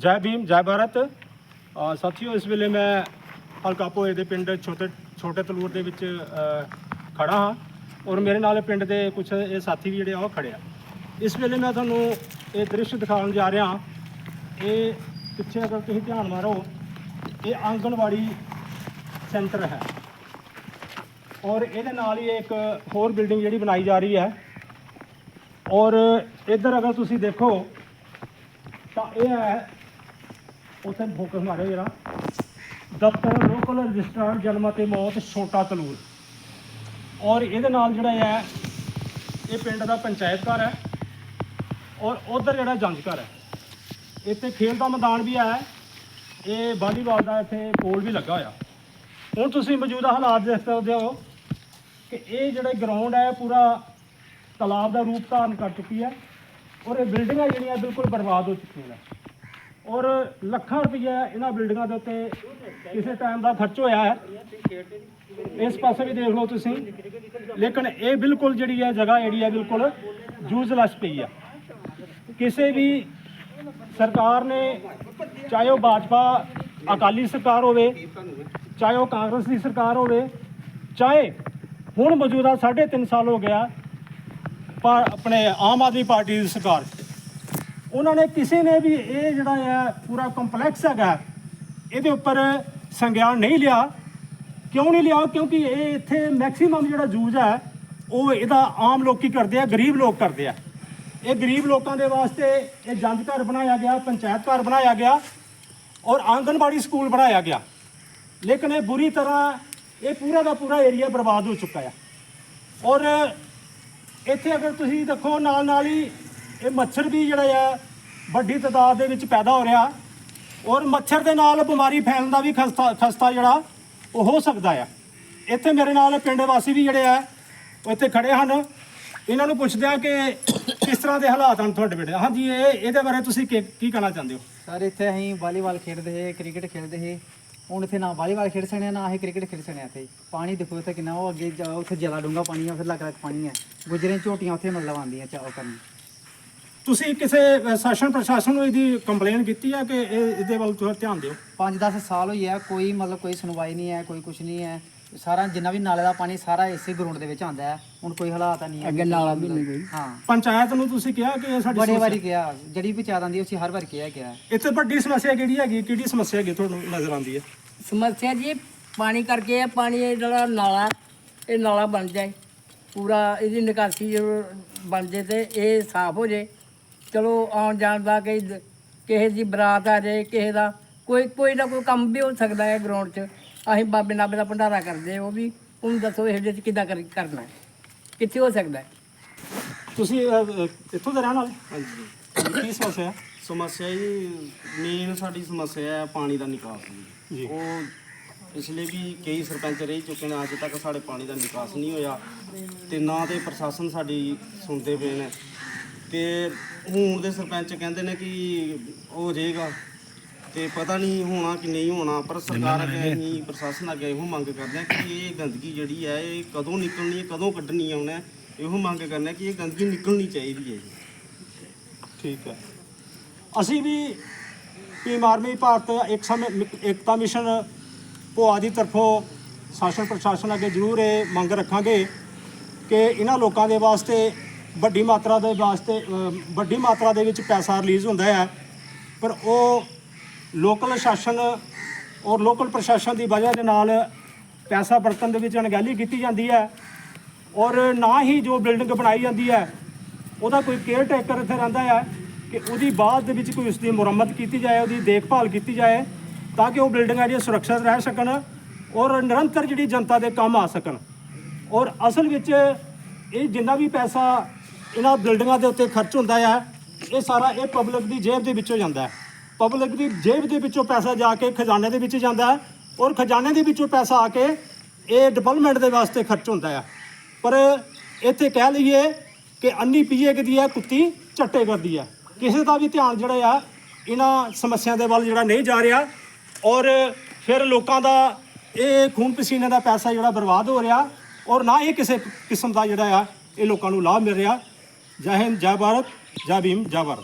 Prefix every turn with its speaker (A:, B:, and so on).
A: ਜੈ ਭੀਮ ਜੈ ਭਾਰਤ। ਅ, ਸਾਥੀਓ ਇਸ ਵੇਲੇ ਮੈਂ ਹਲਕਾ ਭੋਏ ਦੇ ਪਿੰਡ ਛੋਟੇ ਛੋਟੇ ਤਲੂਰ ਦੇ ਵਿੱਚ ਅ, ਖੜਾ ਹਾਂ ਔਰ ਮੇਰੇ ਨਾਲ ਪਿੰਡ ਦੇ ਕੁਝ ਇਹ ਸਾਥੀ ਵੀ ਜਿਹੜੇ ਆ ਉਹ ਖੜੇ ਆ। ਇਸ ਵੇਲੇ ਮੈਂ ਤੁਹਾਨੂੰ ਇਹ ਦ੍ਰਿਸ਼ ਦਿਖਾਉਣ ਜਾ ਰਿਹਾ ਇਹ ਪਿੱਛੇ ਅਗਰ ਤੁਸੀਂ ਧਿਆਨ ਮਾਰੋ ਇਹ ਆਂਗਣਵਾੜੀ ਸੈਂਟਰ ਹੈ। ਔਰ ਇਹਦੇ ਨਾਲ ਹੀ ਇੱਕ ਹੋਰ ਬਿਲਡਿੰਗ ਜਿਹੜੀ ਬਣਾਈ ਜਾ ਰਹੀ ਹੈ। ਔਰ ਇੱਧਰ ਅਗਰ ਤੁਸੀਂ ਦੇਖੋ ਤਾਂ ਇਹ ਹੈ ਉੱਥੇ ਫੋਕਸ ਮਾਰਿਓ ਜਰਾ। ਦਫ਼ਤਰ, ਲੋਕਲ ਰਜਿਸਟਰਾਰ ਜਨਮ ਅਤੇ ਮੌਤ, ਛੋਟਾ ਤਲੂਰ। ਔਰ ਇਹਦੇ ਨਾਲ ਜਿਹੜਾ ਹੈ, ਇਹ ਪਿੰਡ ਦਾ ਪੰਚਾਇਤ ਘਰ ਹੈ। ਔਰ ਉਧਰ ਜਿਹੜਾ ਜੰਜ ਘਰ ਹੈ। ਇੱਥੇ ਖੇਲ ਦਾ ਮੈਦਾਨ ਵੀ ਹੈ। ਇਹ ਵਾਲੀਬਾਲ ਦਾ ਇੱਥੇ ਪੋਲ ਵੀ ਲੱਗਾ ਹੋਇਆ। ਹੁਣ ਤੁਸੀਂ ਮੌਜੂਦਾ ਹਾਲਾਤ ਦੇਖ ਸਕਦੇ ਹੋ ਕਿ ਇਹ ਜਿਹੜਾ ਗਰਾਊਂਡ ਹੈ ਪੂਰਾ ਤਲਾਬ ਦਾ ਰੂਪ ਧਾਰਨ ਕਰ ਚੁੱਕੀ ਹੈ। ਔਰ ਇਹ ਬਿਲਡਿੰਗਾਂ ਜਿਹੜੀਆਂ ਬਿਲਕੁਲ ਬਰਬਾਦ ਹੋ ਚੁੱਕੀਆਂ ਨੇ। ਔਰ ਲੱਖਾਂ ਰੁਪਈਆ ਇਹਨਾਂ ਬਿਲਡਿੰਗਾਂ ਦੇ ਉੱਤੇ ਕਿਸੇ ਟਾਈਮ ਦਾ ਖਰਚ ਹੋਇਆ ਹੈ। ਇਸ ਪਾਸੇ ਵੀ ਦੇਖ ਲਓ ਤੁਸੀਂ। ਲੇਕਿਨ ਇਹ ਬਿਲਕੁਲ ਜਿਹੜੀ ਹੈ ਜਗ੍ਹਾ ਜਿਹੜੀ ਹੈ ਬਿਲਕੁਲ ਯੂਜ਼ਲੈਸ ਪਈ ਆ। ਕਿਸੇ ਵੀ ਸਰਕਾਰ ਨੇ, ਚਾਹੇ ਉਹ ਭਾਜਪਾ, ਅਕਾਲੀ ਸਰਕਾਰ ਹੋਵੇ, ਚਾਹੇ ਉਹ ਕਾਂਗਰਸ ਦੀ ਸਰਕਾਰ ਹੋਵੇ, ਚਾਹੇ ਹੁਣ ਮੌਜੂਦਾ 3.5 ਸਾਲ ਹੋ ਗਿਆ ਪਰ ਆਪਣੇ ਆਮ ਆਦਮੀ ਪਾਰਟੀ ਦੀ ਸਰਕਾਰ। ਉਹਨਾਂ ਨੇ ਕਿਸੇ ਨੇ ਵੀ ਇਹ ਜਿਹੜਾ ਹੈ ਪੂਰਾ ਕੰਪਲੈਕਸ ਹੈਗਾ, ਇਹਦੇ ਉੱਪਰ ਸੰਗਿਆਨ ਨਹੀਂ ਲਿਆ। ਕਿਉਂ ਨਹੀਂ ਲਿਆ? ਕਿਉਂਕਿ ਇਹ ਇੱਥੇ ਮੈਕਸਿਮਮ ਜਿਹੜਾ ਯੂਜ਼ ਹੈ, ਉਹ ਇਹਦਾ ਆਮ ਲੋਕੀ ਕਰਦੇ ਆ? ਗਰੀਬ ਲੋਕ ਕਰਦੇ ਆ। ਇਹ ਗਰੀਬ ਲੋਕਾਂ ਦੇ ਵਾਸਤੇ ਇਹ ਜੰਜ ਘਰ ਬਣਾਇਆ ਗਿਆ, ਪੰਚਾਇਤ ਘਰ ਬਣਾਇਆ ਗਿਆ ਔਰ ਆਂਗਨਵਾੜੀ ਸਕੂਲ ਬਣਾਇਆ ਗਿਆ। ਲੇਕਿਨ ਇਹ ਬੁਰੀ ਤਰ੍ਹਾਂ ਇਹ ਪੂਰਾ ਦਾ ਪੂਰਾ ਏਰੀਆ ਬਰਬਾਦ ਹੋ ਚੁੱਕਾ ਆ। ਔਰ ਇੱਥੇ ਅਗਰ ਤੁਸੀਂ ਦੇਖੋ ਨਾਲ ਨਾਲ ਹੀ ਇਹ ਮੱਛਰ ਵੀ ਜਿਹੜਾ ਆ ਵੱਡੀ ਤਾਦਾਦ ਦੇ ਵਿੱਚ ਪੈਦਾ ਹੋ ਰਿਹਾ ਔਰ ਮੱਛਰ ਦੇ ਨਾਲ ਬਿਮਾਰੀ ਫੈਲਣ ਦਾ ਵੀ ਖਸਤਾ ਖਸਤਾ ਜਿਹੜਾ ਉਹ ਹੋ ਸਕਦਾ ਆ। ਇੱਥੇ ਮੇਰੇ ਨਾਲ ਪਿੰਡ ਵਾਸੀ ਵੀ ਜਿਹੜੇ ਆ ਉਹ ਇੱਥੇ ਖੜੇ ਹਨ। ਇਹਨਾਂ ਨੂੰ ਪੁੱਛਦੇ ਆ ਕਿ ਕਿਸ ਤਰ੍ਹਾਂ ਦੇ ਹਾਲਾਤ ਹਨ ਤੁਹਾਡੇ ਪਿੰਡ ਹਾਂਜੀ ਇਹ ਇਹਦੇ ਬਾਰੇ ਤੁਸੀਂ ਕੀ ਕੀ ਕਹਿਣਾ ਚਾਹੁੰਦੇ ਹੋ?
B: ਸਰ ਇੱਥੇ ਅਸੀਂ ਵਾਲੀਬਾਲ ਖੇਡਦੇ ਸੀ ਕ੍ਰਿਕਟ ਖੇਡਦੇ ਸੀ। ਹੁਣ ਇੱਥੇ ਨਾ ਵਾਲੀਬਾਲ ਖੇਡ ਸਕਦੇ ਹਾਂ, ਨਾ ਅਸੀਂ ਕ੍ਰਿਕਟ ਖੇਡ ਸਕਦੇ ਹਾਂ ਇੱਥੇ। ਪਾਣੀ ਦੇਖੋ ਇੱਥੇ ਕਿੰਨਾ ਉਹ ਅੱਗੇ ਜਾ- ਉੱਥੇ ਜ਼ਿਆਦਾ ਡੂੰਘਾ ਪਾਣੀ ਆ ਫਿਰ ਲੱਗ ਲੱਗ ਪਾਣੀ ਹੈ ਗੁਜਰੇ ਝੋਟੀਆਂ ਉੱਥੇ ਮਤਲਬ ਆਉਂਦੀਆਂ ਚਾਹ ਕਰਨ।
A: ਤੁਸੀਂ ਕਿਸੇ ਅ, ਸ਼ਾਸਨ ਪ੍ਰਸ਼ਾਸਨ ਨੂੰ ਇਹਦੀ ਕੰਪਲੇਨ ਕੀਤੀ ਆ ਕਿ ਇਹ ਇਹਦੇ ਵੱਲ ਥੋੜਾ ਧਿਆਨ ਦਿਓ?
B: 5-10 ਸਾਲ ਹੋਈ ਹੈ ਕੋਈ ਮਤਲਬ ਕੋਈ ਸੁਣਵਾਈ ਨਹੀਂ ਹੈ ਕੋਈ ਕੁਝ ਨਹੀਂ ਹੈ। ਸਾਰਾ ਜਿੰਨਾ ਵੀ ਨਾਲੇ ਦਾ ਪਾਣੀ ਸਾਰਾ ਇਸੇ ਗਰਾਊਂਡ ਦੇ ਵਿੱਚ ਆਉਂਦਾ ਹੈ। ਹੁਣ ਕੋਈ ਹਾਲਾਤ ਨਹੀਂ ਹੈ। ਅੱਗੇ ਨਾਲਾ ਵੀ ਨਹੀਂ ਕੋਈ। ਹਾਂ।
A: ਪੰਚਾਇਤ ਨੂੰ ਤੁਸੀਂ ਕਿਹਾ ਕਿ ਇਹ ਸਾਡੀ
B: ਬੜੇ
A: ਸਮੱਸਿਆ-
B: ਵਾਰੀ ਕਿਹਾ ਜਿਹੜੀ ਵੀ ਚਾਹ ਆਉਂਦੀ ਅਸੀਂ ਹਰ ਵਾਰ ਕਿਹਾ ਗਿਆ
A: ਇੱਥੇ ਵੱਡੀ ਸਮੱਸਿਆ ਕਿਹੜੀ ਹੈਗੀ? ਕਿਹੜੀ ਸਮੱਸਿਆ ਹੈਗੀ ਤੁਹਾਨੂੰ ਨਜ਼ਰ ਆਉਂਦੀ ਹੈ?
C: ਸਮੱਸਿਆ ਜੀ ਪਾਣੀ ਕਰਕੇ ਹੈ ਪਾਣੀ ਇਹ ਜਿਹੜਾ ਨਾਲਾ ਇਹ ਨਾਲਾ ਬਣ ਜਾਏ। ਪੂਰਾ ਇਹਦੀ ਨਿਕਾਸੀ ਜਦੋਂ ਬਣ ਜੇ ਤੇ ਇਹ ਸਾਫ਼ ਹੋ ਜੇ ਚਲੋ ਆਉਣ ਜਾਣ ਦਾ ਕਈ ਦ- ਕਿਸੇ ਦੀ ਬਰਾਤ ਆ ਜਾਏ ਕਿਸੇ ਦਾ ਕੋਈ ਕੋਈ ਨਾ ਕੋਈ ਕੰਮ ਵੀ ਹੋ ਸਕਦਾ ਹੈ ਗਰਾਊਂਡ 'ਚ। ਅਸੀਂ ਬਾਬੇ ਨਾਬੇ ਦਾ ਭੰਡਾਰਾ ਕਰਦੇ ਉਹ ਵੀ ਹੁਣ ਦੱਸੋ ਇਹਦੇ 'ਚ ਕਿੱਦਾਂ ਕਰ- ਕਰਨਾ ਹੈ। ਕਿੱਥੇ ਹੋ ਸਕਦਾ ਹੈ?
A: ਤੁਸੀਂ ਅ, ਅ, ਇੱਥੋਂ ਦੇ ਰਹਿਣ ਵਾਲੇ? ਹਾਂਜੀ। ਕੀ ਸਮੱਸਿਆ ਹੈ?
D: ਸਮੱਸਿਆ ਜੀ ਮੇਨ ਸਾਡੀ ਸਮੱਸਿਆ ਹੈ ਪਾਣੀ ਦਾ ਨਿਕਾਸ
A: ਜੀ।
D: ਜੀ। ਉਹ ਪਿਛਲੇ ਵੀ ਕਈ ਸਰਪੰਚ ਰਹਿ ਚੁੱਕੇ ਨੇ ਅੱਜ ਤੱਕ ਸਾਡੇ ਪਾਣੀ ਦਾ ਨਿਕਾਸ ਨਹੀਂ ਹੋਇਆ। ਤੇ ਨਾ ਤੇ ਪ੍ਰਸ਼ਾਸਨ ਸਾਡੀ ਸੁਣਦੇ ਪਏ ਨੇ। ਤੇ ਹੁਣ ਦੇ ਸਰਪੰਚ ਕਹਿੰਦੇ ਨੇ ਕਿ ਹੋ ਜਾਏਗਾ ਤੇ ਪਤਾ ਨਹੀਂ ਹੋਣਾ ਕਿ ਨਹੀਂ ਹੋਣਾ ਪਰ ਸਰਕਾਰ ਅੱਗੇ ਅਸੀਂ ਪ੍ਰਸ਼ਾਸਨ ਅੱਗੇ ਇਹੋ ਮੰਗ ਕਰਦੇ ਹਾਂ ਕਿ ਇਹ ਗੰਦਗੀ ਜਿਹੜੀ ਹੈ ਇਹ ਕਦੋਂ ਨਿਕਲਣੀ ਹੈ ਕਦੋਂ ਕੱਢਣੀ ਹੈ ਉਹਨੇ ਇਹੋ ਮੰਗ ਕਰਨਾ ਕਿ ਇਹ ਗੰਦਗੀ ਨਿਕਲਣੀ ਚਾਹੀਦੀ ਹੈ ਜੀ।
A: ਠੀਕ ਹੈ। ਅਸੀਂ ਵੀ ਟੀਮ ਆਰਮੀ ਭਾਰਤ ਇੱਕ ਸਮੇਂ ਏਕਤਾ ਮਿਸ਼ਨ ਭੋਆ ਦੀ ਤਰਫੋਂ ਸ਼ਾਸਨ ਪ੍ਰਸ਼ਾਸਨ ਅੱਗੇ ਜ਼ਰੂਰ ਇਹ ਮੰਗ ਰੱਖਾਂਗੇ ਕਿ ਇਹਨਾਂ ਲੋਕਾਂ ਦੇ ਵਾਸਤੇ ਵੱਡੀ ਮਾਤਰਾ ਦੇ ਵਾਸਤੇ ਵੱਡੀ ਮਾਤਰਾ ਦੇ ਵਿੱਚ ਪੈਸਾ ਰਿਲੀਜ਼ ਹੁੰਦਾ ਹੈ। ਪਰ ਉਹ ਲੋਕਲ ਸ਼ਾਸਨ ਔਰ ਲੋਕਲ ਪ੍ਰਸ਼ਾਸਨ ਦੀ ਵਜ੍ਹਾ ਦੇ ਨਾਲ ਪੈਸਾ ਵਰਤਣ ਦੇ ਵਿੱਚ ਅਣਗਹਿਲੀ ਕੀਤੀ ਜਾਂਦੀ ਹੈ ਔਰ ਨਾ ਹੀ ਜੋ ਬਿਲਡਿੰਗ ਬਣਾਈ ਜਾਂਦੀ ਹੈ, ਉਹਦਾ ਕੋਈ ਕੇਅਰ ਟੇਕਰ ਇੱਥੇ ਰਹਿੰਦਾ ਹੈ ਕਿ ਉਹਦੀ ਬਾਅਦ ਦੇ ਵਿੱਚ ਕੋਈ ਉਸ ਦੀ ਮੁਰੰਮਤ ਕੀਤੀ ਜਾਏ, ਉਹਦੀ ਦੇਖਭਾਲ ਕੀਤੀ ਜਾਏ ਤਾਂ ਕਿ ਉਹ ਬਿਲਡਿੰਗਾਂ ਜਿਹੜੀਆਂ ਸੁਰੱਖਿਅਤ ਰਹਿ ਸਕਣ ਔਰ ਨਿਰੰਤਰ ਜਿਹੜੀ ਜਨਤਾ ਦੇ ਕੰਮ ਆ ਸਕਣ। ਔਰ ਅਸਲ ਵਿੱਚ ਇਹ ਜਿੰਨਾ ਵੀ ਪੈਸਾ ਇਹਨਾਂ ਬਿਲਡਿੰਗਾਂ ਦੇ ਉੱਤੇ ਖਰਚ ਹੁੰਦਾ ਆ, ਇਹ ਸਾਰਾ ਇਹ ਪਬਲਿਕ ਦੀ ਜੇਬ ਦੇ ਵਿੱਚੋਂ ਜਾਂਦਾ ਹੈ। ਪਬਲਿਕ ਦੀ ਜੇਬ ਦੇ ਵਿੱਚੋਂ ਪੈਸਾ ਜਾ ਕੇ ਖਜ਼ਾਨੇ ਦੇ ਵਿੱਚ ਜਾਂਦਾ ਔਰ ਖਜ਼ਾਨੇ ਦੇ ਵਿੱਚੋਂ ਪੈਸਾ ਆ ਕੇ ਇਹ ਡਿਵੈਲਪਮੈਂਟ ਦੇ ਵਾਸਤੇ ਖਰਚ ਹੁੰਦਾ ਆ। ਪਰ ਇੱਥੇ ਕਹਿ ਲਈਏ ਕਿ ਅੰਨੀ ਪੀਏ ਕਦੀ ਹੈ, ਕੁੱਤੀ ਚੱਟੇ ਕਰਦੀ ਹੈ। ਕਿਸੇ ਦਾ ਵੀ ਧਿਆਨ ਜਿਹੜਾ ਆ, ਇਹਨਾਂ ਸਮੱਸਿਆ ਦੇ ਵੱਲ ਜਿਹੜਾ ਨਹੀਂ ਜਾ ਰਿਹਾ ਔਰ ਫਿਰ ਲੋਕਾਂ ਦਾ ਇਹ ਖੂਨ ਪਸੀਨੇ ਦਾ ਪੈਸਾ ਜਿਹੜਾ ਬਰਬਾਦ ਹੋ ਰਿਹਾ ਔਰ ਨਾ ਇਹ ਕਿਸੇ ਕਿਸਮ ਦਾ ਜਿਹੜਾ ਆ, ਇਹ ਲੋਕਾਂ ਨੂੰ ਲਾਭ ਮਿਲ ਰਿਹਾ। ਜੈ ਹਿੰਦ ਜੈ ਭਾਰਤ ਜੈ ਭੀਮ ਜੈ ਭਾਰਤ